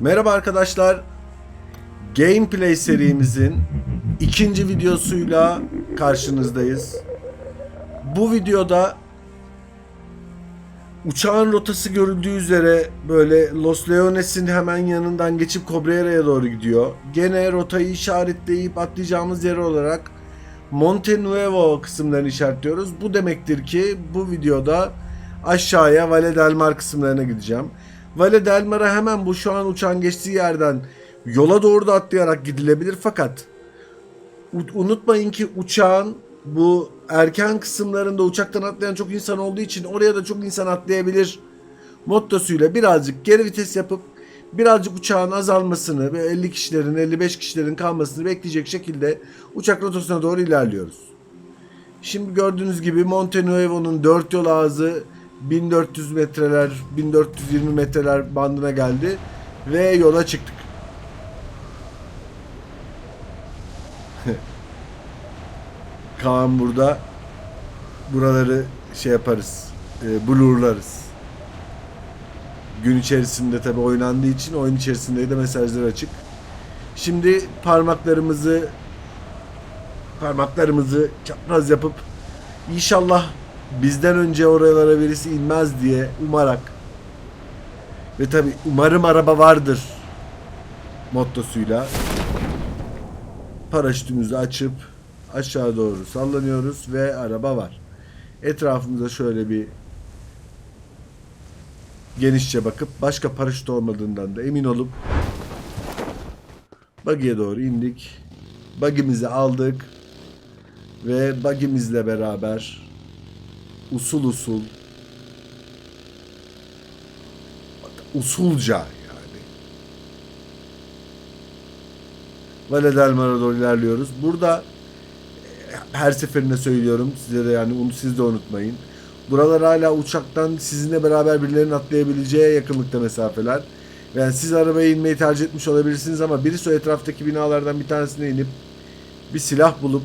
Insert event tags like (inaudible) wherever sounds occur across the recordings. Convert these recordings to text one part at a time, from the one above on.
Merhaba arkadaşlar. Gameplay serimizin ikinci videosuyla karşınızdayız. Bu videoda uçağın rotası görüldüğü üzere böyle Los Leones'in hemen yanından geçip Cabrera'ya doğru gidiyor. Gene rotayı işaretleyip atlayacağımız yer olarak Monte Nuevo kısımlarını işaretliyoruz. Bu demektir ki bu videoda aşağıya Valle del Mar kısımlarına gideceğim. Valle del Mar'a hemen bu şu an uçağın geçtiği yerden yola doğru da atlayarak gidilebilir fakat unutmayın ki uçağın bu erken kısımlarında uçaktan atlayan çok insan olduğu için oraya da çok insan atlayabilir mottosuyla birazcık geri vites yapıp birazcık uçağın azalmasını ve 50 kişilerin 55 kişilerin kalmasını bekleyecek şekilde uçak rotasına doğru ilerliyoruz. Şimdi gördüğünüz gibi Monte Nuevo'nun dört yol ağzı 1400 metreler 1420 metreler bandına geldi ve yola çıktık. (laughs) Kaan burada buraları şey yaparız. E, blurlarız. Gün içerisinde tabi oynandığı için oyun içerisinde de mesajlar açık. Şimdi parmaklarımızı parmaklarımızı çapraz yapıp inşallah bizden önce oralara birisi inmez diye umarak ve tabi umarım araba vardır mottosuyla paraşütümüzü açıp aşağı doğru sallanıyoruz ve araba var. Etrafımıza şöyle bir genişçe bakıp başka paraşüt olmadığından da emin olup buggy'e doğru indik. Buggy'mizi aldık ve buggy'mizle beraber usul usul usulca yani Valle del doğru ilerliyoruz. Burada e, her seferinde söylüyorum size de yani onu siz de unutmayın. Buralar hala uçaktan sizinle beraber birilerinin atlayabileceği yakınlıkta mesafeler. Yani siz arabaya inmeyi tercih etmiş olabilirsiniz ama birisi o etraftaki binalardan bir tanesine inip bir silah bulup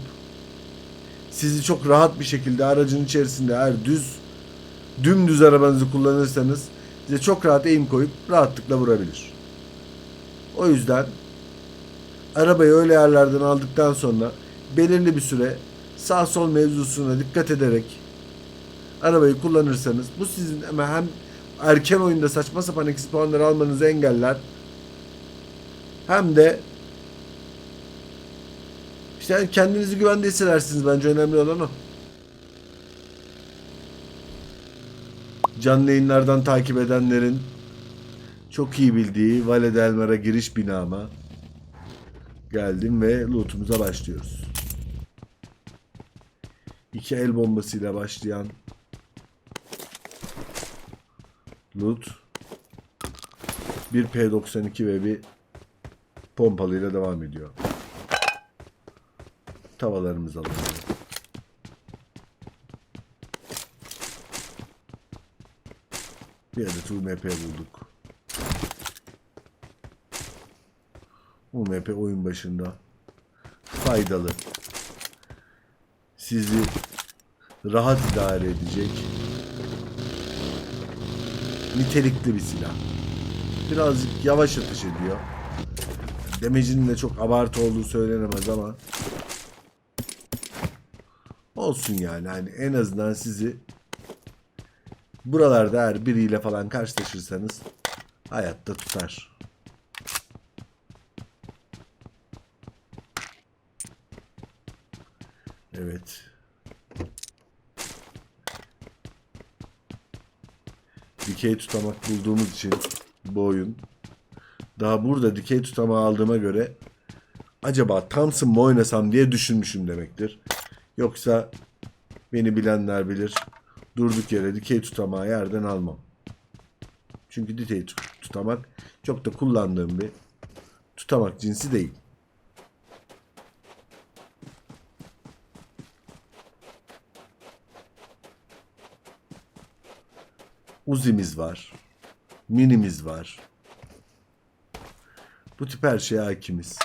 sizi çok rahat bir şekilde aracın içerisinde eğer düz dümdüz arabanızı kullanırsanız size çok rahat eğim koyup rahatlıkla vurabilir. O yüzden arabayı öyle yerlerden aldıktan sonra belirli bir süre sağ sol mevzusuna dikkat ederek arabayı kullanırsanız bu sizin ama hem erken oyunda saçma sapan eksi puanları almanızı engeller hem de yani kendinizi güvende hissedersiniz bence önemli olan o. Canlı yayınlardan takip edenlerin çok iyi bildiği Valle del Mar'a giriş binama geldim ve lootumuza başlıyoruz. İki el bombasıyla başlayan loot bir P92 ve bir pompalıyla devam ediyor. Tavalarımızı alalım. Bir adet UMP bulduk. UMP oyun başında faydalı. Sizi rahat idare edecek nitelikli bir silah. Birazcık yavaş atış ediyor. Demecinin de çok abartı olduğu söylenemez ama olsun yani hani en azından sizi buralarda eğer biriyle falan karşılaşırsanız hayatta tutar. Evet. Dikey tutamak bulduğumuz için bu oyun daha burada dikey tutamağı aldığıma göre acaba Thompson mı oynasam diye düşünmüşüm demektir. Yoksa beni bilenler bilir. Durduk yere dikey tutamağı yerden almam. Çünkü dikey tut- tutamak çok da kullandığım bir tutamak cinsi değil. Uzi'miz var. Mini'miz var. Bu tip her şeye hakimiz.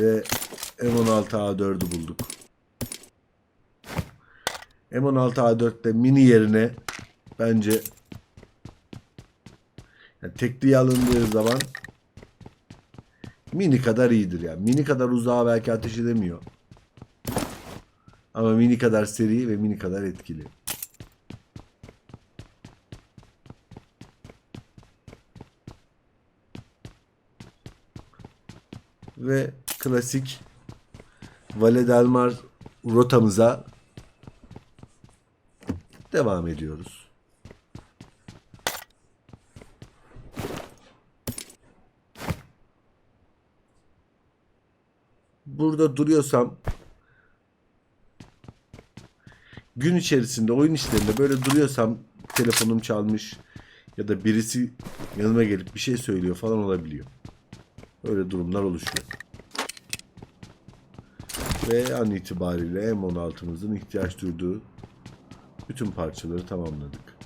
Ve M16A4'ü bulduk. M16A4'te mini yerine bence yani tekliğe alındığı zaman mini kadar iyidir yani. Mini kadar uzağa belki ateş edemiyor. Ama mini kadar seri ve mini kadar etkili. Ve klasik Mar rotamıza devam ediyoruz. Burada duruyorsam gün içerisinde oyun işlerinde böyle duruyorsam telefonum çalmış ya da birisi yanıma gelip bir şey söylüyor falan olabiliyor. Öyle durumlar oluşuyor. Ve an itibariyle M16'mızın ihtiyaç duyduğu bütün parçaları tamamladık.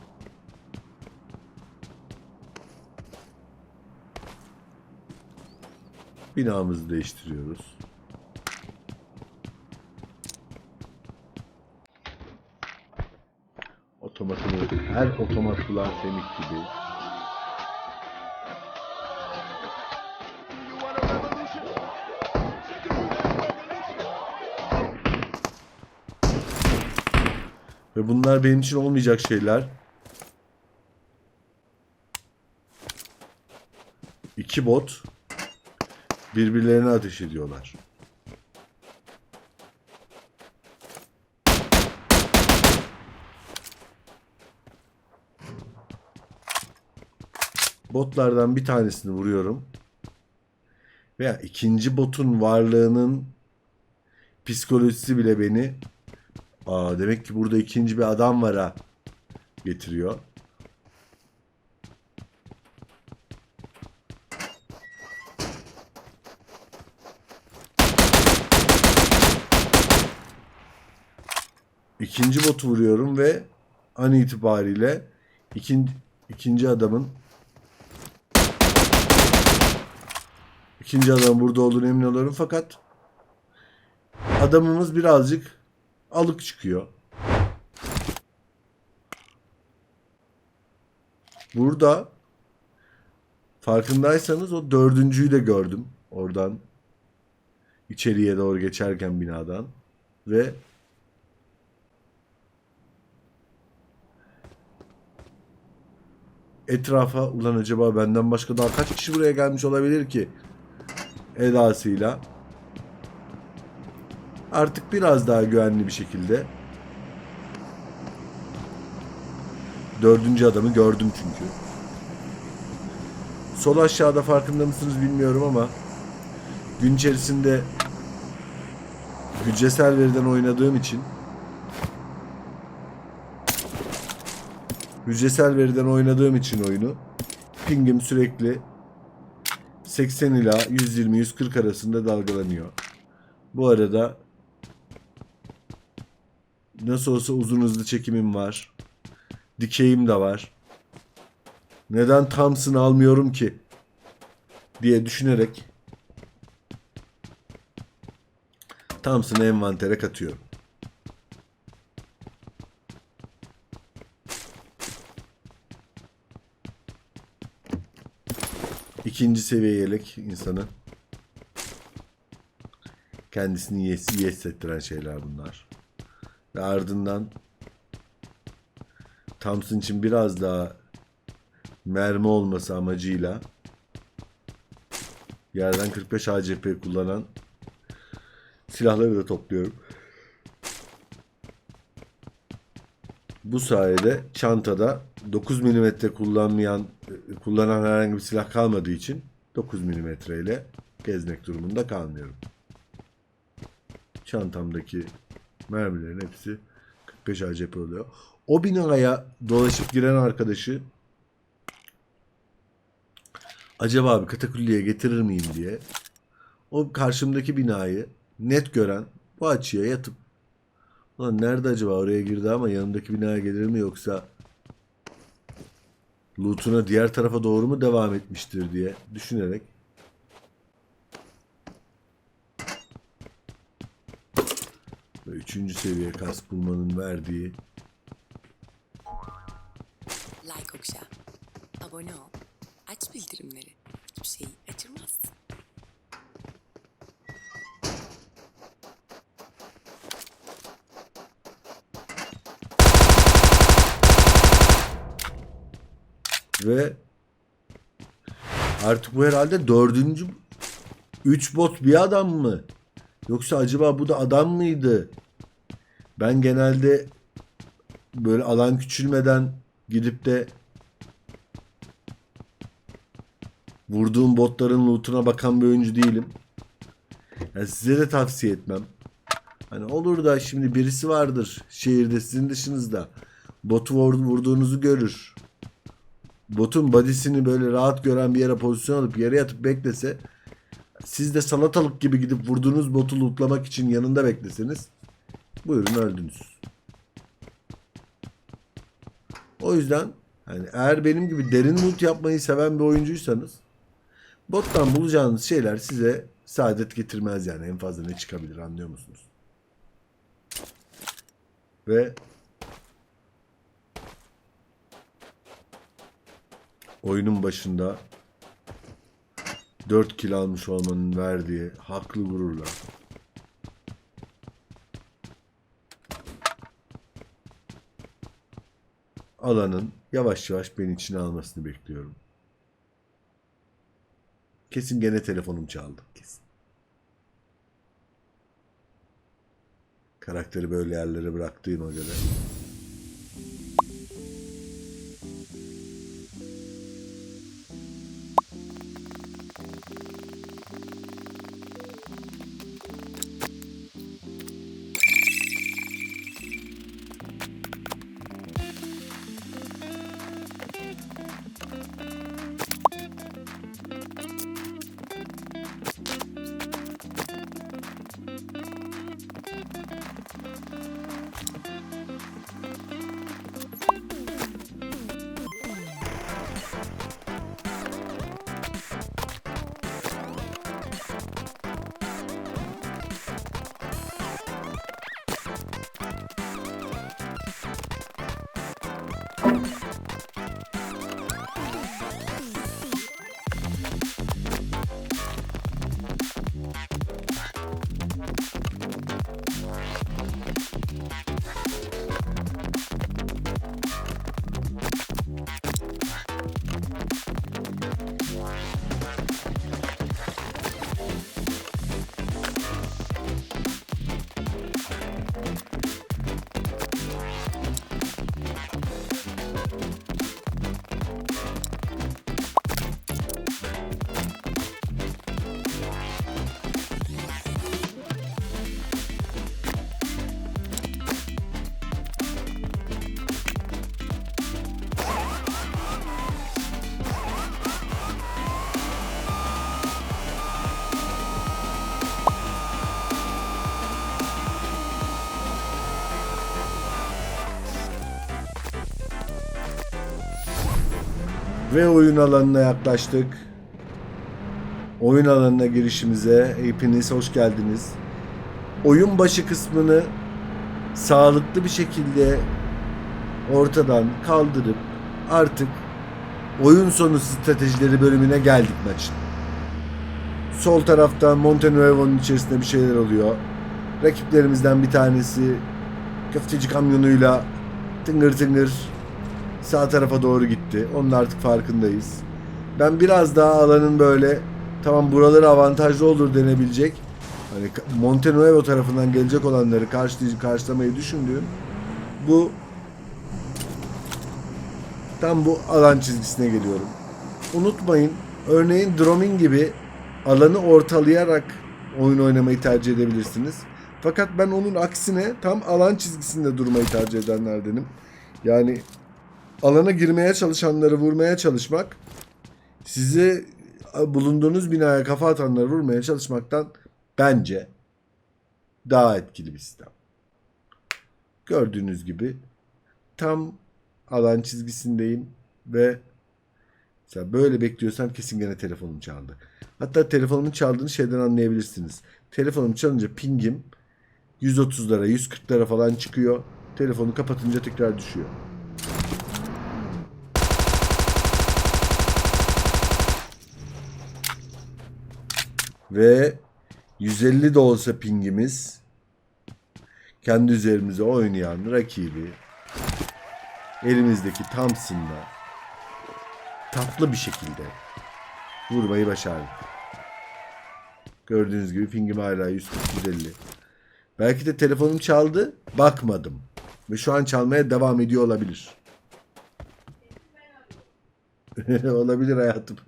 Binamızı değiştiriyoruz. Otomatını, her otomat kulağın semik gibi. Bunlar benim için olmayacak şeyler. İki bot birbirlerine ateş ediyorlar. Botlardan bir tanesini vuruyorum. Veya ikinci botun varlığının psikolojisi bile beni Aa, demek ki burada ikinci bir adam var ha getiriyor. İkinci botu vuruyorum ve an itibariyle ikinci, ikinci adamın ikinci adamın burada olduğunu emin oluyorum fakat adamımız birazcık alık çıkıyor. Burada farkındaysanız o dördüncüyü de gördüm oradan içeriye doğru geçerken binadan ve etrafa ulan acaba benden başka daha kaç kişi buraya gelmiş olabilir ki edasıyla artık biraz daha güvenli bir şekilde dördüncü adamı gördüm çünkü. Sol aşağıda farkında mısınız bilmiyorum ama gün içerisinde hücresel veriden oynadığım için hücresel veriden oynadığım için oyunu pingim sürekli 80 ila 120-140 arasında dalgalanıyor. Bu arada Nasıl olsa uzun hızlı çekimim var. Dikeyim de var. Neden Thompson almıyorum ki? diye düşünerek Thompson'ı envantere katıyorum. İkinci seviye yelek insanı kendisini iyi iyi hissettiren şeyler bunlar. Ve ardından Thompson için biraz daha mermi olması amacıyla yerden 45 ACP kullanan silahları da topluyorum. Bu sayede çantada 9 mm kullanmayan kullanan herhangi bir silah kalmadığı için 9 mm ile gezmek durumunda kalmıyorum. Çantamdaki mermilerin hepsi 45 ACP oluyor. O binaya dolaşıp giren arkadaşı acaba bir katakulliye getirir miyim? diye o karşımdaki binayı net gören bu açıya yatıp Ulan nerede acaba? Oraya girdi ama yanımdaki binaya gelir mi yoksa lootuna diğer tarafa doğru mu devam etmiştir? diye düşünerek ve üçüncü seviye kask bulmanın verdiği Like Okşa. Abone ol. Aç bildirimleri. Hiçbir şeyi kaçırmazsın. ve artık bu herhalde dördüncü üç bot bir adam mı? Yoksa acaba bu da adam mıydı? Ben genelde böyle alan küçülmeden gidip de vurduğum botların lootuna bakan bir oyuncu değilim. Yani size de tavsiye etmem. Hani olur da şimdi birisi vardır şehirde sizin dışınızda. Botu vur- vurduğunuzu görür. Botun body'sini böyle rahat gören bir yere pozisyon alıp yere yatıp beklese siz de salatalık gibi gidip vurduğunuz botu lootlamak için yanında bekleseniz buyurun öldünüz. O yüzden hani eğer benim gibi derin loot yapmayı seven bir oyuncuysanız bottan bulacağınız şeyler size saadet getirmez yani en fazla ne çıkabilir anlıyor musunuz? Ve oyunun başında 4 kill almış olmanın verdiği haklı gururla alanın yavaş yavaş beni içine almasını bekliyorum. Kesin gene telefonum çaldı. Kesin. Karakteri böyle yerlere bıraktığıma göre. Ve oyun alanına yaklaştık. Oyun alanına girişimize hepiniz hoş geldiniz. Oyun başı kısmını sağlıklı bir şekilde ortadan kaldırıp artık oyun sonu stratejileri bölümüne geldik maçın. Sol tarafta Montenuevo'nun içerisinde bir şeyler oluyor. Rakiplerimizden bir tanesi köfteci kamyonuyla tıngır tıngır sağ tarafa doğru gitti. Onun artık farkındayız. Ben biraz daha alanın böyle tamam buraları avantajlı olur denebilecek. Hani Montenuevo tarafından gelecek olanları karşılayıcı karşılamayı düşündüğüm bu tam bu alan çizgisine geliyorum. Unutmayın örneğin Dromin gibi alanı ortalayarak oyun oynamayı tercih edebilirsiniz. Fakat ben onun aksine tam alan çizgisinde durmayı tercih edenlerdenim. Yani alana girmeye çalışanları vurmaya çalışmak sizi bulunduğunuz binaya kafa atanları vurmaya çalışmaktan bence daha etkili bir sistem. Gördüğünüz gibi tam alan çizgisindeyim ve mesela böyle bekliyorsam kesin gene telefonum çaldı. Hatta telefonumun çaldığını şeyden anlayabilirsiniz. Telefonum çalınca pingim 130'lara 140'lara falan çıkıyor. Telefonu kapatınca tekrar düşüyor. Ve 150 de olsa pingimiz kendi üzerimize oynayan rakibi elimizdeki Thompson'la tatlı bir şekilde vurmayı başardık. Gördüğünüz gibi pingim hala 140-150. Belki de telefonum çaldı, bakmadım. Ve şu an çalmaya devam ediyor olabilir. (laughs) olabilir hayatım. (laughs)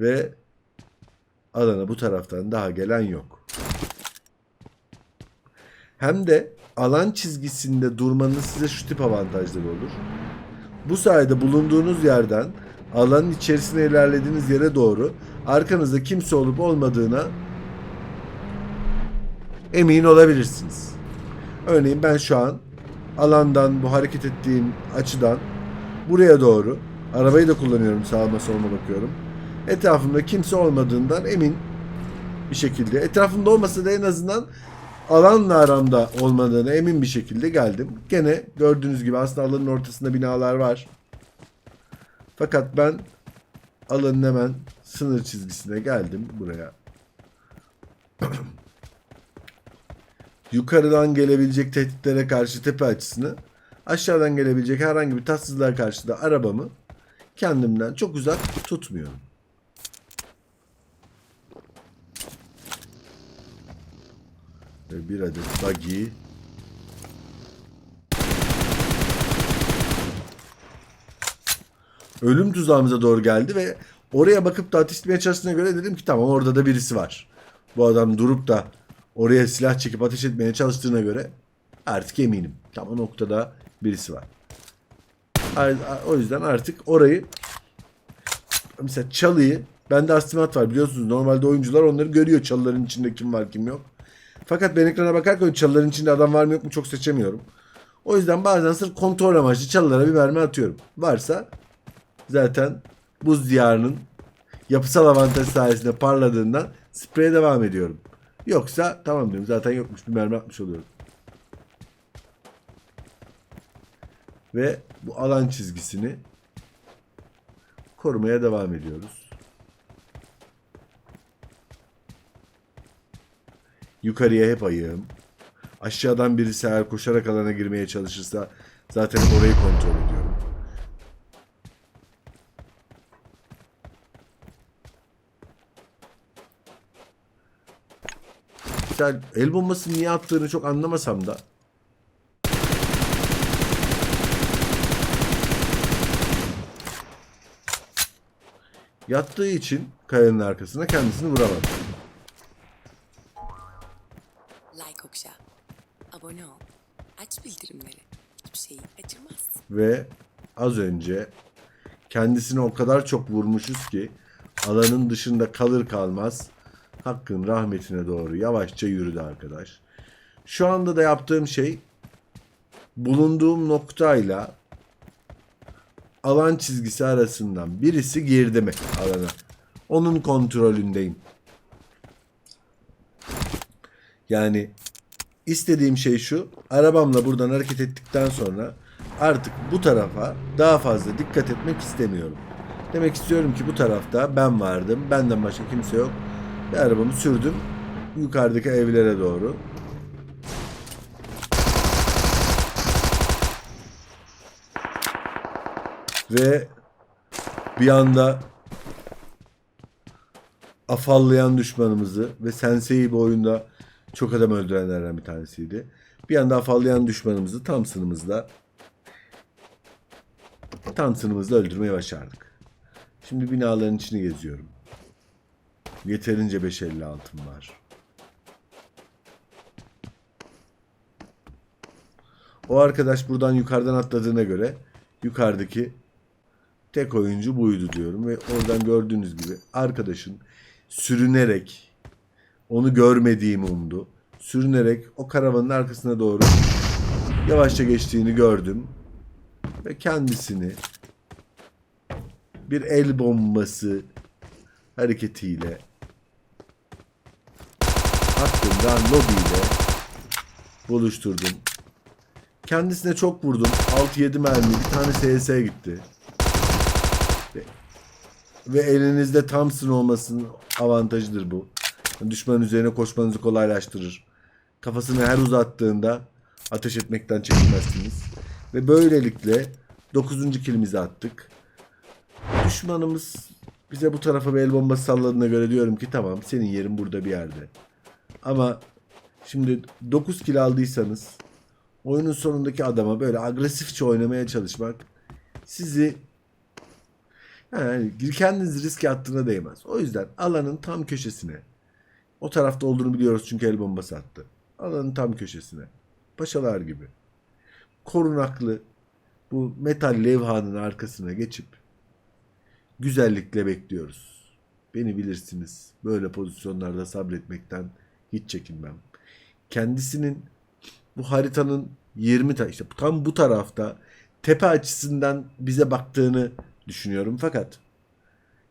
Ve alana bu taraftan daha gelen yok. Hem de alan çizgisinde durmanın size şu tip avantajları olur. Bu sayede bulunduğunuz yerden alanın içerisine ilerlediğiniz yere doğru arkanızda kimse olup olmadığına emin olabilirsiniz. Örneğin ben şu an alandan bu hareket ettiğim açıdan buraya doğru arabayı da kullanıyorum sağıma soluma bakıyorum. Etrafımda kimse olmadığından emin bir şekilde etrafımda olmasa da en azından alanla aramda olmadığına emin bir şekilde geldim. Gene gördüğünüz gibi aslında alanın ortasında binalar var. Fakat ben alanın hemen sınır çizgisine geldim buraya. (clears throat) Yukarıdan gelebilecek tehditlere karşı tepe açısını, aşağıdan gelebilecek herhangi bir tatsızlığa karşı da arabamı kendimden çok uzak tutmuyorum. Ve bir adet buggy ölüm tuzağımıza doğru geldi ve oraya bakıp da ateş etmeye çalıştığına göre dedim ki tamam orada da birisi var. Bu adam durup da oraya silah çekip ateş etmeye çalıştığına göre artık eminim. Tam o noktada birisi var. O yüzden artık orayı mesela çalıyı bende astigmat var biliyorsunuz. Normalde oyuncular onları görüyor çalıların içinde kim var kim yok. Fakat ben ekrana bakarken çalıların içinde adam var mı yok mu çok seçemiyorum. O yüzden bazen sırf kontrol amaçlı çalılara bir mermi atıyorum. Varsa zaten buz diyarının yapısal avantaj sayesinde parladığından spreye devam ediyorum. Yoksa tamam diyorum zaten yokmuş bir mermi atmış oluyorum. Ve bu alan çizgisini korumaya devam ediyoruz. Yukarıya hep ayığım. Aşağıdan birisi eğer koşarak alana girmeye çalışırsa zaten orayı kontrol ediyorum. Sen el bombası niye attığını çok anlamasam da yattığı için kayanın arkasına kendisini vuramadı. Ve az önce kendisini o kadar çok vurmuşuz ki alanın dışında kalır kalmaz Hakk'ın rahmetine doğru yavaşça yürüdü arkadaş. Şu anda da yaptığım şey bulunduğum noktayla alan çizgisi arasından birisi girdi mi alana. Onun kontrolündeyim. Yani istediğim şey şu. Arabamla buradan hareket ettikten sonra artık bu tarafa daha fazla dikkat etmek istemiyorum. Demek istiyorum ki bu tarafta ben vardım. Benden başka kimse yok. Ve arabamı sürdüm. Yukarıdaki evlere doğru. Ve bir anda afallayan düşmanımızı ve Sensei'yi bu oyunda çok adam öldürenlerden bir tanesiydi. Bir anda afallayan düşmanımızı tam sınımızla tam sınımızla öldürmeye başardık. Şimdi binaların içini geziyorum. Yeterince 556'm var. O arkadaş buradan yukarıdan atladığına göre yukarıdaki tek oyuncu buydu diyorum ve oradan gördüğünüz gibi arkadaşın sürünerek onu görmediğimi umdu. Sürünerek o karavanın arkasına doğru yavaşça geçtiğini gördüm. Ve kendisini bir el bombası hareketiyle. Ben lobiyle buluşturdum. Kendisine çok vurdum. 6-7 mermi. Bir tane SS gitti. Ve elinizde Thompson olmasının avantajıdır bu. Düşmanın üzerine koşmanızı kolaylaştırır. Kafasını her uzattığında ateş etmekten çekinmezsiniz. Ve böylelikle 9. kilimizi attık. Düşmanımız bize bu tarafa bir el bombası salladığına göre diyorum ki tamam senin yerin burada bir yerde. Ama şimdi 9 kill aldıysanız oyunun sonundaki adama böyle agresifçe oynamaya çalışmak sizi yani kendinizi riske attığına değmez. O yüzden alanın tam köşesine o tarafta olduğunu biliyoruz çünkü el bombası attı. Alanın tam köşesine. Paşalar gibi. Korunaklı bu metal levhanın arkasına geçip güzellikle bekliyoruz. Beni bilirsiniz. Böyle pozisyonlarda sabretmekten hiç çekinmem. Kendisinin bu haritanın 20 ta işte tam bu tarafta tepe açısından bize baktığını düşünüyorum fakat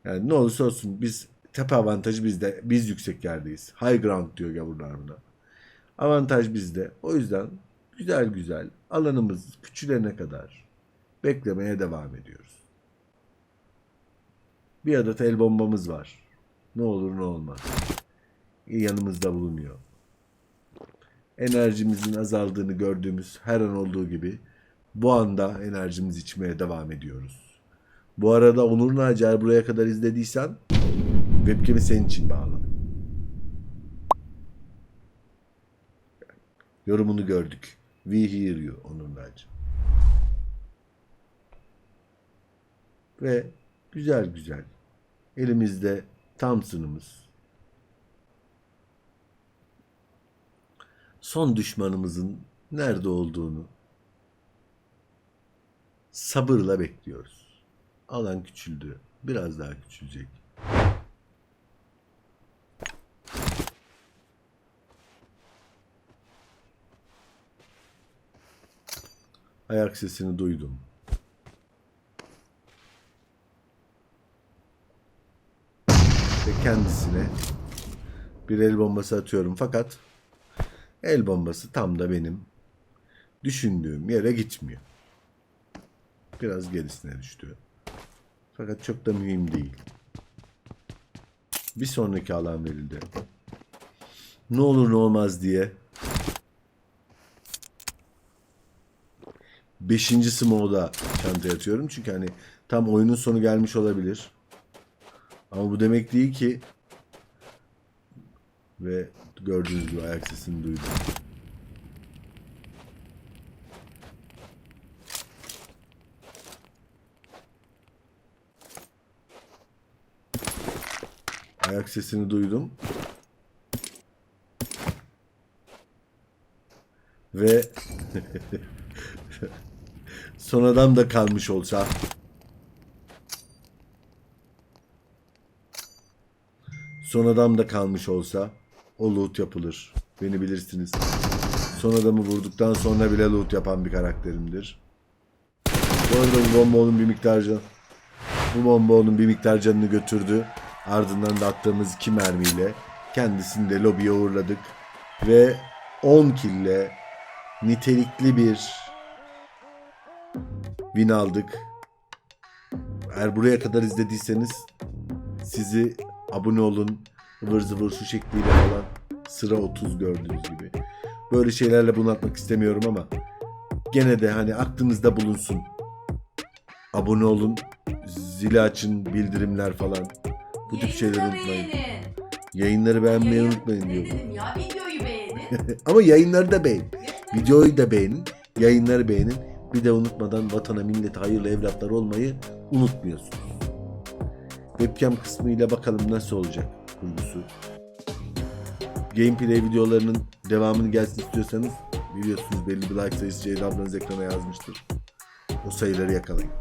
yani ne olursa olsun biz tepe avantajı bizde. Biz yüksek yerdeyiz. High ground diyor gavurlar buna. Avantaj bizde. O yüzden güzel güzel alanımız küçülene kadar beklemeye devam ediyoruz. Bir adet el bombamız var. Ne olur ne olmaz. Yanımızda bulunuyor. Enerjimizin azaldığını gördüğümüz her an olduğu gibi bu anda enerjimizi içmeye devam ediyoruz. Bu arada Onur Nacar buraya kadar izlediysen webcam'i senin için bağladım. Yorumunu gördük. We hear you Onur Nacar. Ve güzel güzel elimizde Thompson'ımız son düşmanımızın nerede olduğunu sabırla bekliyoruz. Alan küçüldü. Biraz daha küçülecek. Ayak sesini duydum. Ve kendisine bir el bombası atıyorum fakat el bombası tam da benim düşündüğüm yere gitmiyor. Biraz gerisine düştü. Fakat çok da mühim değil. Bir sonraki alan verildi. Ne olur ne olmaz diye. Beşinci smoke'da çantaya atıyorum. Çünkü hani tam oyunun sonu gelmiş olabilir. Ama bu demek değil ki ve gördüğünüz gibi ayak sesini duydum. Ayak sesini duydum. Ve (laughs) (laughs) son adam da kalmış olsa son adam da kalmış olsa o loot yapılır. Beni bilirsiniz. Son adamı vurduktan sonra bile loot yapan bir karakterimdir. Bu arada bu bomba onun bir miktar can bu bomba onun bir miktar canını götürdü. Ardından da attığımız iki mermiyle kendisini de lobiye uğurladık. Ve 10 kille nitelikli bir win aldık. Eğer buraya kadar izlediyseniz sizi abone olun. ıvır zıvır şu şekliyle falan sıra 30 gördüğünüz gibi. Böyle şeylerle bunaltmak istemiyorum ama gene de hani aklınızda bulunsun. Abone olun. Zili açın, bildirimler falan. Bu tip şeyleri unutmayın. Beğenin. Yayınları beğenmeyi Yayın- unutmayın dedim ya videoyu beğenin. (laughs) Ama yayınları da beğenin. Videoyu da beğenin. Yayınları beğenin. Bir de unutmadan vatana millete hayırlı evlatlar olmayı unutmuyorsunuz. Webcam kısmıyla bakalım nasıl olacak kurgusu. Gameplay videolarının devamını gelsin istiyorsanız biliyorsunuz belli bir like sayısı Ceyda ablanız ekrana yazmıştır. O sayıları yakalayın.